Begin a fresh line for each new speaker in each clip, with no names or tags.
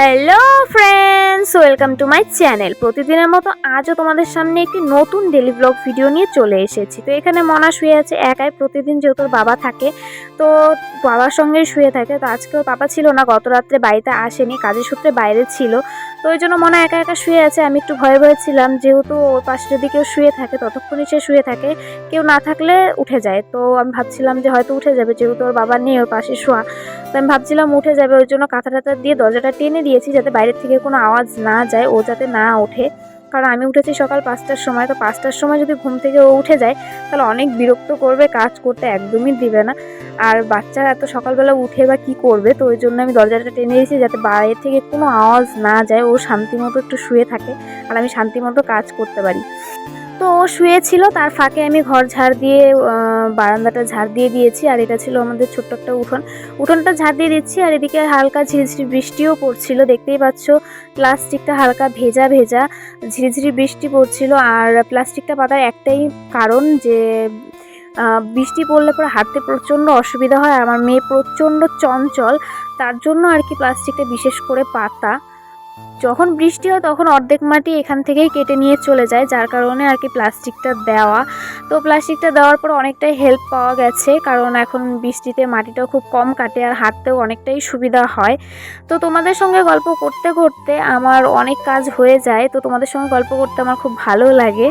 Hello friends welcome to my channel প্রতিদিনের মতো আজও তোমাদের সামনে একটি নতুন ডেলি ব্লগ ভিডিও নিয়ে চলে এসেছি। তো এখানে মনা শুয়ে আছে, একাই প্রতিদিন যেহেতু বাবা থাকে, তো বাবার সঙ্গে শুয়ে থাকে। তো আজকেও বাবা ছিল না, গত রাত্রে বাড়িতে আসেনি, কাজের সূত্রে বাইরে ছিল। তো ওই জন্য মনে একা একা শুয়ে আছে। আমি একটু ভয়ে ভয়ে ছিলাম, যেহেতু ওর পাশে যদি কেউ শুয়ে থাকে, ততক্ষণই সে শুয়ে থাকে। কেউ না থাকলে উঠে যায়। তো আমি ভাবছিলাম যে হয়তো উঠে যাবে, যেহেতু ওর বাবা নেই ওর পাশে শোয়া। তো আমি ভাবছিলাম উঠে যাবে, ওই জন্য কাঁথা টাথা দিয়ে দরজাটা টেনে দিয়েছি, যাতে বাইরের থেকে কোনো আওয়াজ না যায়, ও যাতে না ওঠে। কারণ আমি উঠেছি সকাল পাঁচটার সময়, তো পাঁচটার সময় যদি ঘুম থেকে ও উঠে যায়, তাহলে অনেক বিরক্ত করবে, কাজ করতে একদমই দিবে না। আর বাচ্চারা এত সকালবেলা উঠে বা কি করবে, তো ওই জন্য আমি দরজাটা টেনে দিয়েছি যাতে বাইরে থেকে কোনো আওয়াজ না যায়, ও শান্তিমতো একটু শুয়ে থাকে, আর আমি শান্তিমতো কাজ করতে পারি। তো ও শুয়েছিল, তার ফাঁকে আমি ঘর ঝাড় দিয়ে বারান্দাটা ঝাড় দিয়ে দিয়েছি, আর এটা ছিল আমাদের ছোট্ট একটা উঠোন। উঠোনটা ঝাড় দিয়ে দিচ্ছি, আর এদিকে হালকা ঝিরিঝিরি বৃষ্টিও পড়ছিল, দেখতেই পাচ্ছ, প্লাস্টিকটা হালকা ভেজা ভেজা ঝিরিঝিরি বৃষ্টি পড়ছিল, আর প্লাস্টিকটা পাতার একটাই কারণ যে বৃষ্টি পড়লে পরে হাঁটতে প্রচণ্ড অসুবিধা হয় আমার মেয়ে প্রচণ্ড চঞ্চল, তার জন্য আর কি প্লাস্টিকটা বিশেষ করে পাতা। যখন বৃষ্টি হয় তখন অর্ধেক মাটি এখান থেকেই কেটে নিয়ে চলে যায়, যার কারণে আর কি প্লাস্টিকটা দেওয়া। তো প্লাস্টিকটা দেওয়ার পর অনেকটাই হেল্প পাওয়া গেছে, কারণ এখন বৃষ্টিতে মাটিটাও খুব কম কাটে আর হাঁটতেও অনেকটাই সুবিধা হয়। তো তোমাদের সঙ্গে গল্প করতে করতে আমার অনেক কাজ হয়ে যায়, তো তোমাদের সঙ্গে গল্প করতে আমার খুব ভালো লাগে।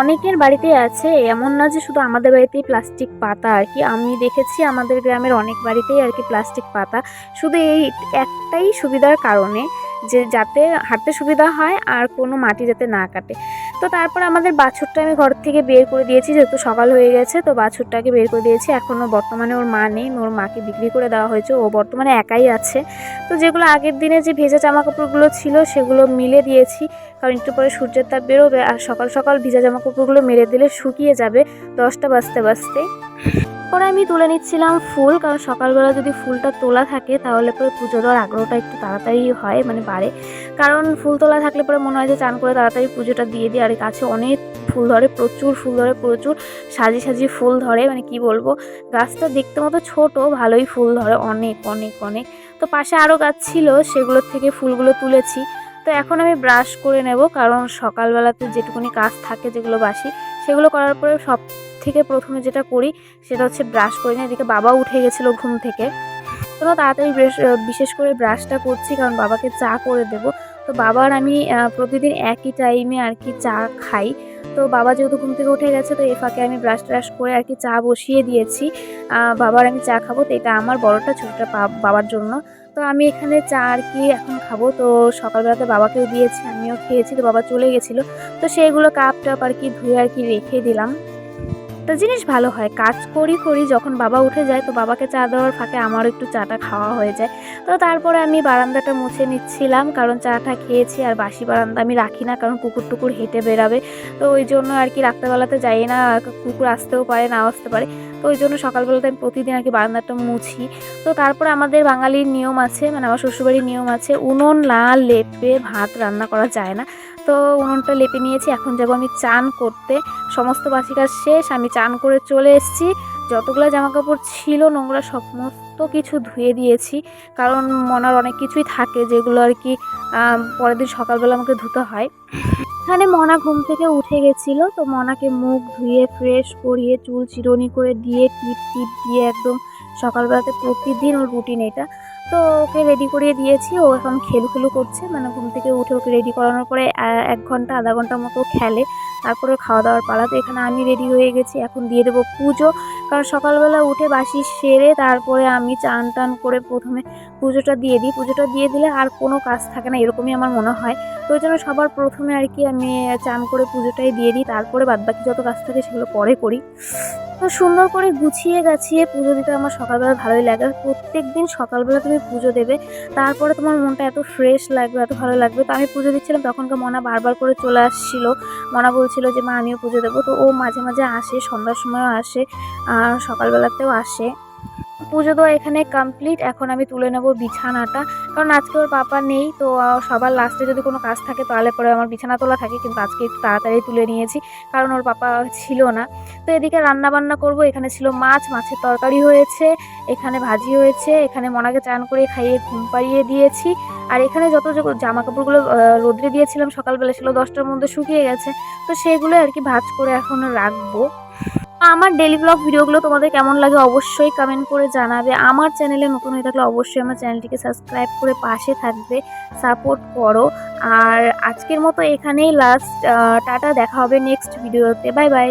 অনেকের বাড়িতে আছে, এমন না যে শুধু আমাদের বাড়িতেই প্লাস্টিক পাতা আর কি। আমি দেখেছি আমাদের গ্রামের অনেক বাড়িতেই আর কি প্লাস্টিক পাতা। শুধু এই একটাই সুবিধার কারণে। যে যাতে হাঁটতে সুবিধা হয় আর কোনো মাটি যাতে না কাটে। তো তারপর আমাদের বাছুরটা আমি ঘর থেকে বের করে দিয়েছি, যেহেতু সকাল হয়ে গেছে, তো বাছুরটাকে বের করে দিয়েছি। এখনও বর্তমানে ওর মা নেই, ওর মাকে বিক্রি করে দেওয়া হয়েছে। ও বর্তমানে একাই আছে। তো যেগুলো আগের দিনে যে ভেজা জামা কাপড়গুলো ছিল, সেগুলো মিলে দিয়েছি। কারণ একটু পরে সূর্যের তাপ বেরোবে আর সকাল সকাল ভিজা জামা কাপড়গুলো মেরে দিলে শুকিয়ে যাবে দশটা বাজতে বাজতে পরে আমি তুলে নিচ্ছিলাম ফুল, কারণ সকালবেলা যদি ফুলটা তোলা থাকে, তাহলে পরে পুজো দেওয়ার আগ্রহটা একটু তাড়াতাড়ি হয় মানে বাড়ে। কারণ ফুল তোলা থাকলে পরে মনে হয় যে চান করে তাড়াতাড়ি পুজোটা দিয়ে দিই, আর গাছে অনেক ফুল ধরে, প্রচুর ফুল ধরে, প্রচুর সাজি সাজি ফুল ধরে মানে কি বলব? গাছটা দেখতে মতো ছোট, ভালোই ফুল ধরে, অনেক অনেক অনেক। তো পাশে আরও গাছ ছিল, সেগুলোর থেকে ফুলগুলো তুলেছি। তো এখন আমি ব্রাশ করে নেব, কারণ সকালবেলাতে যেটুকুনি কাজ থাকে যেগুলো বাসি, সেগুলো করার পরে সব থেকে প্রথমে যেটা করি, সেটা হচ্ছে ব্রাশ করে নিই। এদিকে বাবা উঠে গেছিল ঘুম থেকে। তো তাড়াতাড়ি বিশেষ করে ব্রাশটা করছি, কারণ বাবাকে চা করে দেব। তো বাবার আমি প্রতিদিন একই টাইমে আর কি চা খাই। তো বাবা যেহেতু ঘুম থেকে উঠে গেছে, তো এ ফাঁকে আমি ব্রাশ ট্রাশ করে আর কি চা বসিয়ে দিয়েছি। বাবার আমি চা খাব, তো এটা আমার বড়টা, ছোটটা বাবার জন্য। তো আমি এখানে চা আর কি এখন খাব। তো সকালবেলাতে বাবাকেও দিয়েছি, আমিও খেয়েছি, তো বাবা চলে গেছিল। তো সেইগুলো কাপ টাপ আর কি ধুয়ে আর কি রেখে দিলাম। একটা জিনিস ভালো হয়, কাজ করি করি, যখন বাবা উঠে যায় তো বাবাকে চা দেওয়ার ফাঁকে আমারও একটু চাটা খাওয়া হয়ে যায়। তো তারপরে আমি বারান্দাটা মুছে নিচ্ছিলাম, কারণ চাটা খেয়েছি আর বাসি বারান্দা আমি রাখি না, কারণ কুকুর টুকুর হেঁটে বেরাবে তো ওই জন্য আর কি রাত্রেবেলাতে যাই না, কুকুর আসতেও পারে, না আসতে পারে। তো ওই জন্য সকালবেলাতে আমি প্রতিদিন আর কি বারান্দাটা মুছি। তো তারপরে আমাদের বাঙালির নিয়ম আছে মানে আমার শ্বশুরবাড়ির নিয়ম আছে, উনুন না লেপে ভাত রান্না করা যায় না। তো উনুনটা লেপে নিয়েছি, এখন যাব আমি চান করতে। সমস্ত বাসি কাজ শেষ, আমি চান করে চলে এসেছি। যতগুলো জামা কাপড় ছিল, নোংরা সমস্ত কিছু ধুয়ে দিয়েছি। কারণ মনার অনেক কিছুই থাকে যেগুলো আর কি পরের দিন সকালবেলা আমাকে ধুতে হয়। এখানে মনা ঘুম থেকে উঠে গেছিল, তো মনাকে মুখ ধুয়ে ফ্রেশ করিয়ে, চুল চিরুনি করে দিয়ে টিপ টিপ দিয়ে একদম সকালবেলাতে প্রতিদিন ওর রুটিন এটা। তো ওকে রেডি করিয়ে দিয়েছি। ও এখন খেলু খেলু করছে। মানে ঘুম থেকে উঠে ওকে রেডি করানোর পরে এক ঘণ্টা, আধা ঘণ্টা মতো খেলে। তারপরে খাওয়া দাওয়ার পালা। তো এখানে আমি রেডি হয়ে গেছি। এখন দিয়ে দেবো পুজো। কারণ সকালবেলা উঠে বাসি সেরে তারপরে আমি চান টান করে প্রথমে পুজোটা দিয়ে দিই। পুজোটা দিয়ে দিলে আর কোনো কাজ থাকে না, এরকমই আমার মনে হয়। তো ওই জন্য সবার প্রথমে আর কি আমি চান করে পুজোটাই দিয়ে দিই। তারপরে বাদবাকি যত কাজ থাকে সেগুলো পরে করি। তো সুন্দর করে গুছিয়ে গাছিয়ে পুজো দিতে আমার সকালবেলা ভালোই লাগে। আর প্রত্যেক দিন সকালবেলা তুমি পুজো দেবে, তারপরে তোমার মনটা এত ফ্রেশ লাগবে, এত ভালো লাগবে। তো আমি পুজো দিচ্ছিলাম, তখনকার মনা বারবার করে চলে আসছিল। মনা বলছিল যে, মা, আমিও পুজো দেবো। তো ও মাঝে মাঝে আসে, সন্ধ্যার সময়ও আসে, আর সকালবেলাতেও আসে। পুজো দেওয়া এখানে কমপ্লিট এখন আমি তুলে নেব বিছানাটা। কারণ আজকে ওর পাপা নেই, তো সবার লাস্টে যদি কোনো কাজ থাকে তাহলে পরে আমার বিছানা তোলা থাকে, কিন্তু আজকে একটু তাড়াতাড়ি তুলে নিয়েছি, কারণ ওর পাপা ছিল না। তো এদিকে রান্না বান্না করব, এখানে ছিল মাছ, মাছের তরকারি হয়েছে, এখানে ভাজি হয়েছে, এখানে মনাকে চান করে খাইয়ে ঘুম পাড়িয়ে দিয়েছি। আর এখানে যত জামা কাপড়গুলো রোদ্রে দিয়েছিলাম, সকালবেলা ছিল দশটার মধ্যে শুকিয়ে গেছে। তো সেগুলো আর কি ভাজ করে এখন রাখব। আমার ডেলি ব্লগ ভিডিওগুলো তোমাদের কেমন লাগে অবশ্যই কমেন্ট করে জানাবে। আমার চ্যানেলে নতুন হয়ে থাকলে অবশ্যই আমার চ্যানেলটিকে সাবস্ক্রাইব করে পাশে থাকবে সাপোর্ট করো। আর আজকের মতো এখানেই লাস্ট টাটা, দেখা হবে নেক্সট ভিডিওতে বাই বাই